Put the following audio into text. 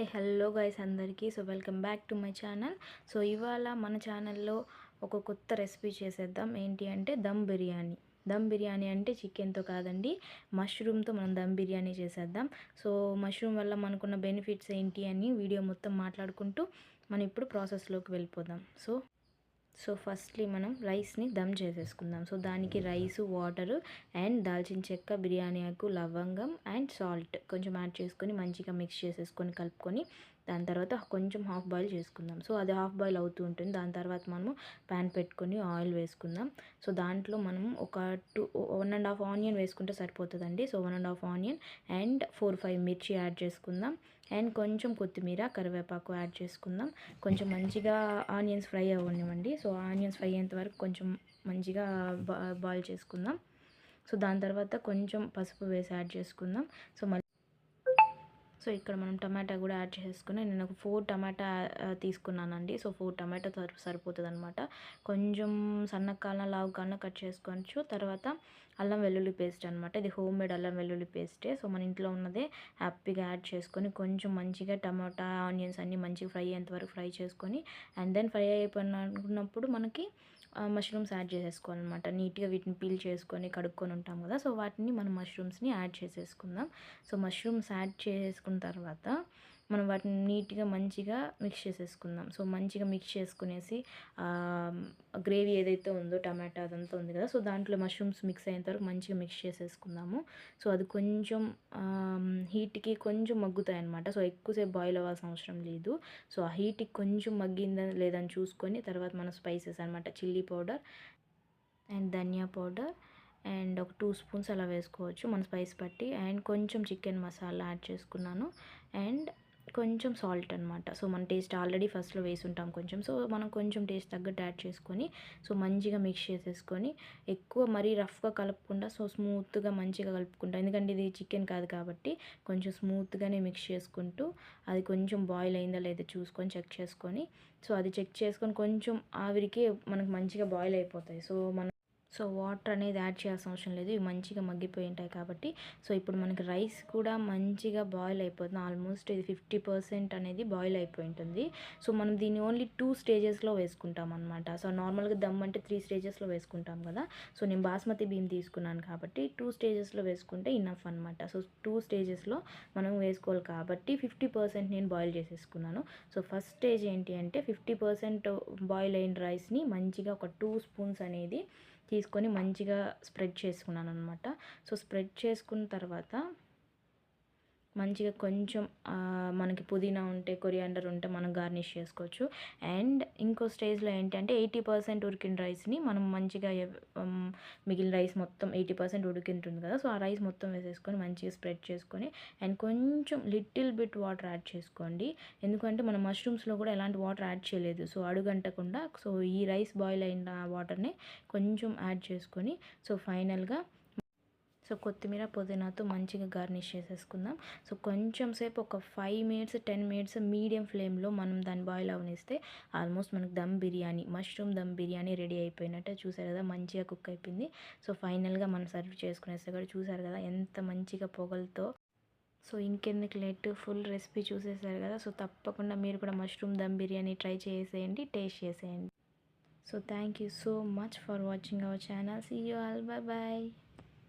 హే hello guys అందరికీ. So welcome back to my channel. So ఇవాళ మన ఛానల్లో ఒక కొత్త రెసిపీ చేసేద్దాం. ఏంటి అంటే దమ్ బిర్యానీ. దమ్ బిర్యానీ అంటే చికెన్తో కాదండి మష్రూమ్తో మనం దమ్ బిర్యానీ చేసేద్దాం. సో మష్రూమ్ వల్ల మనకున్న బెనిఫిట్స్ ఏంటి అని వీడియో మొత్తం మాట్లాడుకుంటూ మనం ఇప్పుడు ప్రాసెస్లోకి వెళ్ళిపోదాం. సో సో ఫస్ట్లీ మనం రైస్ని దమ్ చేసేసుకుందాం. సో దానికి రైస్ వాటర్ అండ్ దాల్చిన చెక్క బిర్యానీ ఆకు లవంగం అండ్ సాల్ట్ కొంచెం యాడ్ చేసుకొని మంచిగా మిక్స్ చేసేసుకొని కలుపుకొని దాని తర్వాత కొంచెం హాఫ్ బాయిల్ చేసుకుందాం. సో అది హాఫ్ బాయిల్ అవుతూ ఉంటుంది. దాని తర్వాత మనము ప్యాన్ పెట్టుకొని ఆయిల్ వేసుకుందాం. సో దాంట్లో మనం ఒక two one and half onion వేసుకుంటే సరిపోతుందండి. So one and half onion and four five మిర్చి యాడ్ చేసుకుందాం. అండ్ కొంచెం కొత్తిమీర కరివేపాకు యాడ్ చేసుకుందాం. కొంచెం మంచిగా ఆనియన్స్ ఫ్రై అవ్వనివ్వండి. సో ఆనియన్స్ ఫ్రై అయ్యేంత వరకు కొంచెం మంచిగా బాయిల్ చేసుకుందాం. సో దాని తర్వాత కొంచెం పసుపు వేసి యాడ్ చేసుకుందాం. సో మళ్ళీ సో ఇక్కడ మనం టమాటా కూడా యాడ్ చేసుకుని నేను ఒక ఫోర్ టమాటా తీసుకున్నానండి. సో ఫోర్ టమాటా సరిపోతుంది అనమాట కొంచెం సన్న కాలం కట్ చేసుకోవచ్చు. తర్వాత అల్లం వెల్లుల్లి పేస్ట్ అనమాట ఇది హోమ్ మేడ్ అల్లం వెల్లుల్లి పేస్టే. సో మన ఇంట్లో ఉన్నదే హ్యాపీగా యాడ్ చేసుకొని కొంచెం మంచిగా టమాటా ఆనియన్స్ అన్నీ మంచిగా ఫ్రై అయ్యేంతవరకు ఫ్రై చేసుకొని అండ్ దెన్ ఫ్రై అయిపోయినప్పుడు మనకి మష్రూమ్స్ యాడ్ చేసేసుకోవాలన్నమాట. నీట్గా వీటిని పీల్ చేసుకొని కడుక్కొని ఉంటాం కదా. సో వాటిని మనం మష్రూమ్స్ని యాడ్ చేసేసుకుందాం. సో మష్రూమ్స్ యాడ్ చేసుకున్న తర్వాత మనం వాటిని నీట్గా మంచిగా మిక్స్ చేసేసుకుందాం. సో మంచిగా మిక్స్ చేసుకునేసి గ్రేవీ ఏదైతే ఉందో టమాటా అదంతా ఉంది కదా సో దాంట్లో మష్రూమ్స్ మిక్స్ అయిన వరకు మంచిగా మిక్స్ చేసేసుకుందాము. సో అది కొంచెం హీట్కి కొంచెం మగ్గుతాయి అనమాట సో ఎక్కువసేపు బాయిల్ అవ్వాల్సిన అవసరం లేదు. సో ఆ హీట్కి కొంచెం మగ్గిందా లేదని చూసుకొని తర్వాత మన స్పైసెస్ అనమాట చిల్లీ పౌడర్ అండ్ ధనియా పౌడర్ అండ్ ఒక టూ స్పూన్స్ అలా వేసుకోవచ్చు. మన స్పైస్ బట్టి. అండ్ కొంచెం చికెన్ మసాలా యాడ్ చేసుకున్నాను. అండ్ కొంచెం సాల్ట్ అనమాట సో మన టేస్ట్ ఆల్రెడీ ఫస్ట్లో వేసి ఉంటాం కొంచెం. సో మనం కొంచెం టేస్ట్ తగ్గట్టు యాడ్ చేసుకొని సో మంచిగా మిక్స్ చేసేసుకొని ఎక్కువ మరీ రఫ్గా కలుపుకుండా సో స్మూత్గా మంచిగా కలుపుకుంటాం. ఎందుకంటే ఇది చికెన్ కాదు కాబట్టి కొంచెం స్మూత్గానే మిక్స్ చేసుకుంటూ అది కొంచెం బాయిల్ అయిందా లేదా చూసుకొని చెక్ చేసుకొని సో అది చెక్ చేసుకొని కొంచెం ఆవిరికి మనకు మంచిగా బాయిల్ అయిపోతాయి. సో మనం సో వాటర్ అనేది యాడ్ చేయాల్సిన అవసరం లేదు. ఇవి మంచిగా మగ్గిపోయి ఉంటాయి కాబట్టి. సో ఇప్పుడు మనకి రైస్ కూడా మంచిగా బాయిల్ అయిపోతుంది. ఆల్మోస్ట్ ఇది ఫిఫ్టీ పర్సెంట్ అనేది బాయిల్ అయిపోయి ఉంటుంది. సో మనం దీన్ని ఓన్లీ టూ స్టేజెస్లో వేసుకుంటాం అనమాట సో నార్మల్గా దమ్ అంటే త్రీ స్టేజెస్లో వేసుకుంటాం కదా. సో నేను బాస్మతి బియ్యం తీసుకున్నాను కాబట్టి టూ స్టేజెస్లో వేసుకుంటే ఇన్నఫ్ అనమాట సో టూ స్టేజెస్లో మనం వేసుకోవాలి కాబట్టి ఫిఫ్టీ పర్సెంట్ నేను బాయిల్ చేసేసుకున్నాను. సో ఫస్ట్ స్టేజ్ ఏంటి అంటే ఫిఫ్టీ పర్సెంట్ బాయిల్ అయిన రైస్ని మంచిగా ఒక టూ స్పూన్స్ అనేది తీసుకొని మంచిగా స్ప్రెడ్ చేసుకున్నాను అనమాట సో స్ప్రెడ్ చేసుకున్న తర్వాత మంచిగా కొంచెం మనకి పుదీనా ఉంటే కొరియాండర్ ఉంటే మనం గార్నిష్ చేసుకోవచ్చు. అండ్ ఇంకో స్టేజ్లో ఏంటంటే ఎయిటీ పర్సెంట్ ఉడికిన రైస్ని మనం మంచిగా మిగిలిన రైస్ మొత్తం ఎయిటీ పర్సెంట్ ఉడికింటుంది కదా. సో ఆ రైస్ మొత్తం వేసేసుకొని మంచిగా స్ప్రెడ్ చేసుకొని అండ్ కొంచెం లిటిల్ బిట్ వాటర్ యాడ్ చేసుకోండి. ఎందుకంటే మనం మష్రూమ్స్లో కూడా ఎలాంటి వాటర్ యాడ్ చేయలేదు. సో అడుగంటకుండా సో ఈ రైస్ బాయిల్ అయిన వాటర్ని కొంచెం యాడ్ చేసుకొని సో ఫైనల్గా సో కొత్తిమీర పుదీనాతో మంచిగా గార్నిష్ చేసేసుకుందాం. సో కొంచెం సేపు ఒక five minutes ten minutes medium ఫ్లేమ్లో మనం దాన్ని బాయిల్ అవనిస్తే ఆల్మోస్ట్ మనకు దమ్ బిర్యానీ మష్రూమ్ దమ్ బిర్యానీ రెడీ అయిపోయినట్టే చూసారు కదా మంచిగా కుక్ అయిపోయింది. సో ఫైనల్గా మనం సర్వ్ చేసుకునేస్తే కూడా చూసారు కదా ఎంత మంచిగా పొగలతో సో ఇంకెందుకు లేట్ ఫుల్ రెసిపీ చూసేసారు కదా సో తప్పకుండా మీరు కూడా మష్రూమ్ దమ్ బిర్యానీ ట్రై చేసేయండి టేస్ట్ చేసేయండి. So thank you so much for watching our channel see you all bye bye